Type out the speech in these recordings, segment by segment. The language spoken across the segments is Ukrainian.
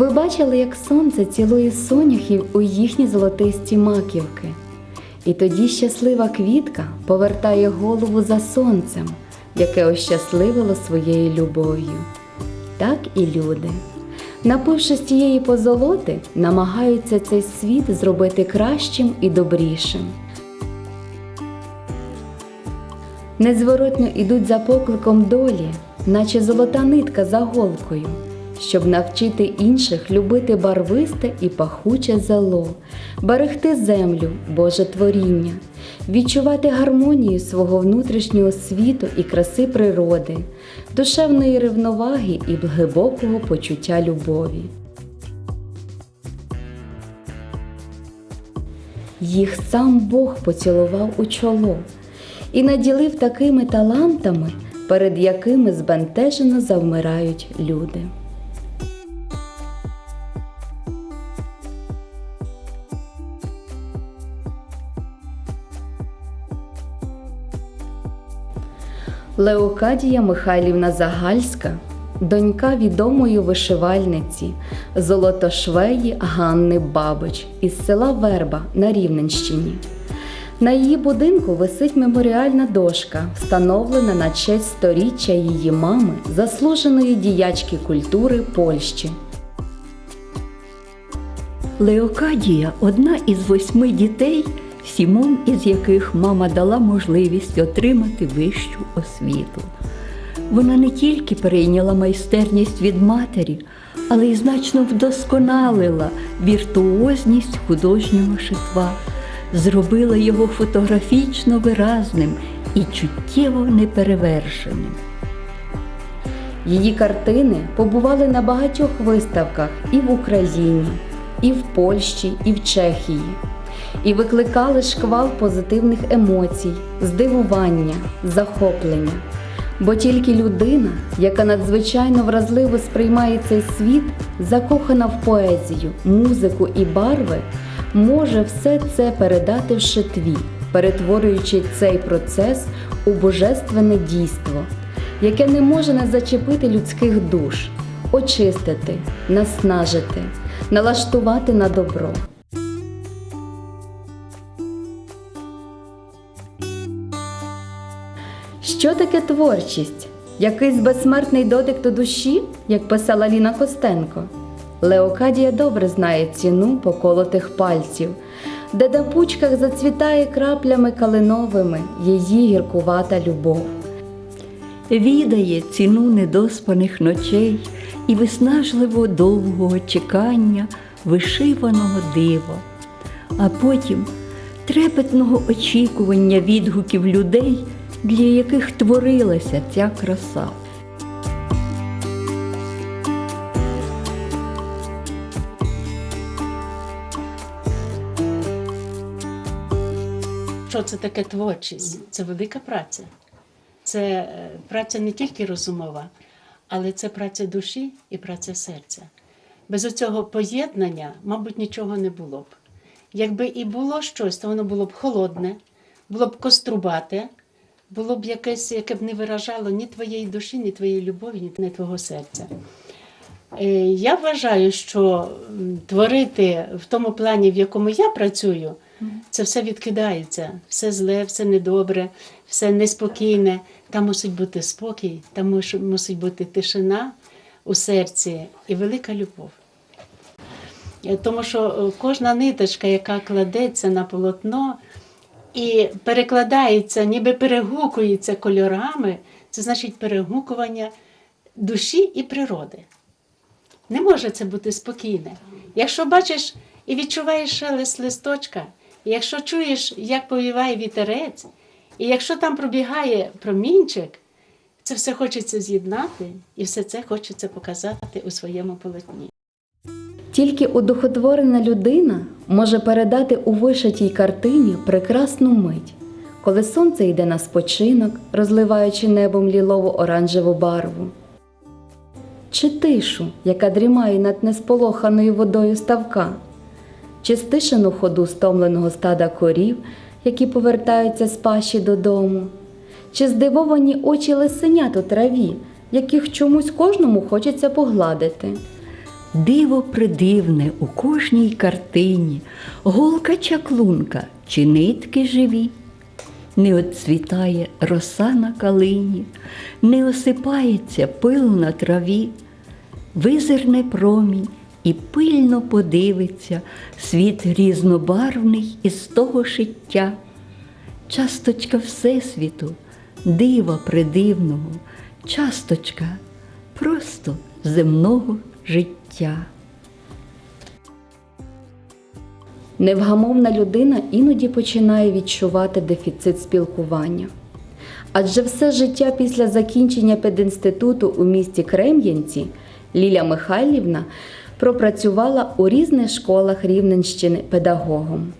Ви бачили, як сонце цілує соняхів у їхні золотисті маківки. І тоді щаслива квітка повертає голову за сонцем, яке ощасливило своєю любов'ю. Так і люди, напившись тієї позолоти, намагаються цей світ зробити кращим і добрішим. Незворотно ідуть за покликом долі, наче золота нитка за голкою, щоб навчити інших любити барвисте і пахуче зело, берегти землю, Боже творіння, відчувати гармонію свого внутрішнього світу і краси природи, душевної рівноваги і глибокого почуття любові. Їх сам Бог поцілував у чоло і наділив такими талантами, перед якими збентежено завмирають люди. Леокадія Михайлівна Загальська, донька відомої вишивальниці Золотошвеї Ганни Бабич із села Верба на Рівненщині. На її будинку висить меморіальна дошка, встановлена на честь сторіччя її мами, заслуженої діячки культури Польщі. Леокадія одна із восьми дітей, сімом із яких мама дала можливість отримати вищу освіту. Вона не тільки перейняла майстерність від матері, але й значно вдосконалила віртуозність художнього шитва, зробила його фотографічно виразним і чуттєво неперевершеним. Її картини побували на багатьох виставках і в Україні, і в Польщі, і в Чехії, і викликали шквал позитивних емоцій, здивування, захоплення. Бо тільки людина, яка надзвичайно вразливо сприймає цей світ, закохана в поезію, музику і барви, може все це передати в шитві, перетворюючи цей процес у божественне дійство, яке не може не зачепити людських душ, очистити, наснажити, налаштувати на добро. Що таке творчість? Якийсь безсмертний дотик до душі, як писала Ліна Костенко. Леокадія добре знає ціну поколотих пальців, де на пучках зацвітає краплями калиновими її гіркувата любов. Відає ціну недоспаних ночей і виснажливо довгого чекання вишиваного дива, а потім трепетного очікування відгуків людей, для яких творилася ця краса. Що це таке творчість? Це велика праця. Це е, праця не тільки розумова, але це праця душі і праця серця. Без цього поєднання, мабуть, нічого не було б. Якби і було щось, то воно було б холодне, було б кострубате, було б якесь, яке б не виражало ні твоєї душі, ні твоєї любові, ні твого серця. Е, Я вважаю, що творити в тому плані, в якому я працюю, це все відкидається, все зле, все недобре, все неспокійне. Там мусить бути спокій, там мусить бути тишина у серці і велика любов. Е, Тому що е, кожна ниточка, яка кладеться на полотно і перекладається, ніби перегукується кольорами, це значить перегукування душі і природи. Не може це бути спокійне. Якщо бачиш і відчуваєш шелест листочка, і якщо чуєш, як повіває вітерець, і якщо там пробігає промінчик, це все хочеться з'єднати і все це хочеться показати у своєму полотні. Тільки удохотворена людина може передати у вишитій картині прекрасну мить, коли сонце йде на спочинок, розливаючи небом лілово-оранжеву барву, чи тишу, яка дрімає над несполоханою водою ставка, чи стишену ходу стомленого стада корів, які повертаються з паші додому, чи здивовані очі лисенят у траві, яких чомусь кожному хочеться погладити. Диво придивне у кожній картині, голка чаклунка чи нитки живі. Не отцвітає роса на калині, не осипається пил на траві, визирне промінь і пильно подивиться світ різнобарвний із того шиття. Часточка Всесвіту, дива придивного, часточка просто земного життя. Невгамовна людина іноді починає відчувати дефіцит спілкування. Адже все життя після закінчення пединституту у місті Крем'янці Ліля Михайлівна пропрацювала у різних школах Рівненщини педагогом.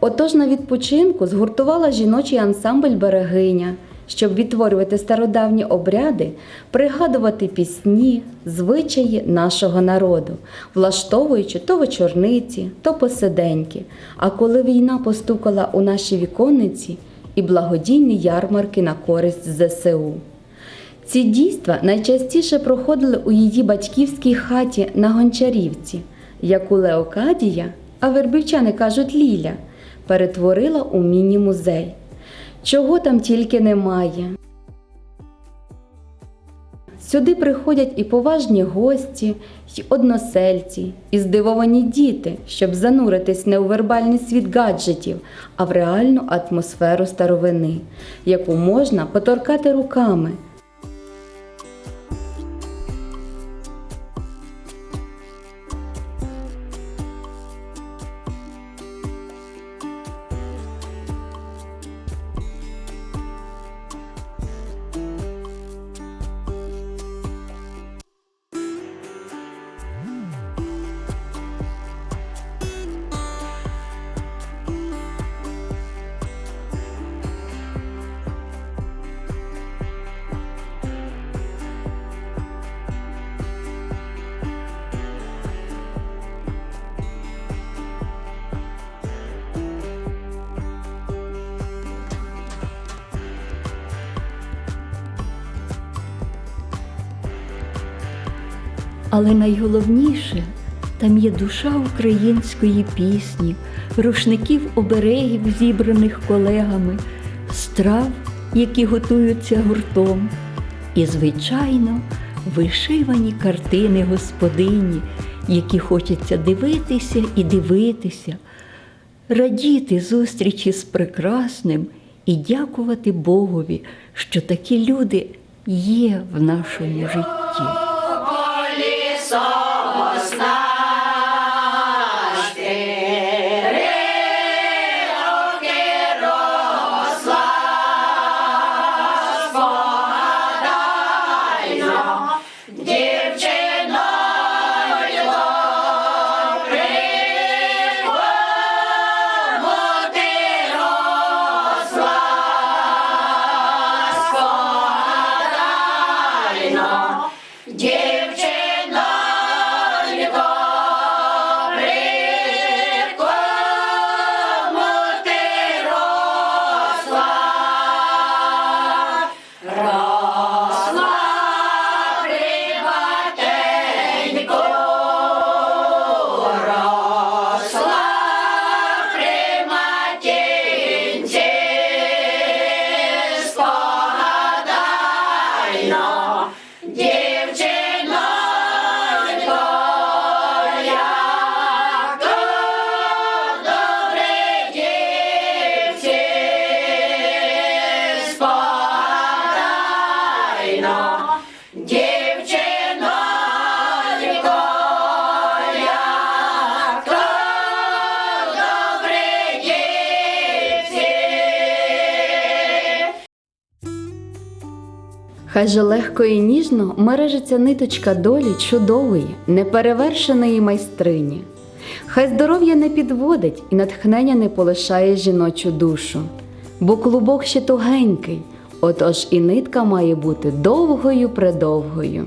Отож на відпочинку згуртувала жіночий ансамбль Берегиня, щоб відтворювати стародавні обряди, пригадувати пісні, звичаї нашого народу, влаштовуючи то вечорниці, то посиденьки. А коли війна постукала у наші віконниці, і благодійні ярмарки на користь ЗСУ. Ці дійства найчастіше проходили у її батьківській хаті на Гончарівці, яку Леокадія, а вербівчани кажуть Ліля, перетворила у міні-музей. Чого там тільки немає. Сюди приходять і поважні гості, й односельці, і здивовані діти, щоб зануритись не у вербальний світ гаджетів, а в реальну атмосферу старовини, яку можна поторкати руками. Але найголовніше там є душа української пісні, рушників оберегів, зібраних колегами, страв, які готуються гуртом, і, звичайно, вишивані картини господині, які хочеться дивитися і дивитися, радіти зустрічі з прекрасним і дякувати Богові, що такі люди є в нашому житті. Хай же легко і ніжно мережиться ниточка долі чудової, неперевершеної майстрині. Хай здоров'я не підводить і натхнення не полишає жіночу душу, бо клубок ще тугенький, отож і нитка має бути довгою предовгою.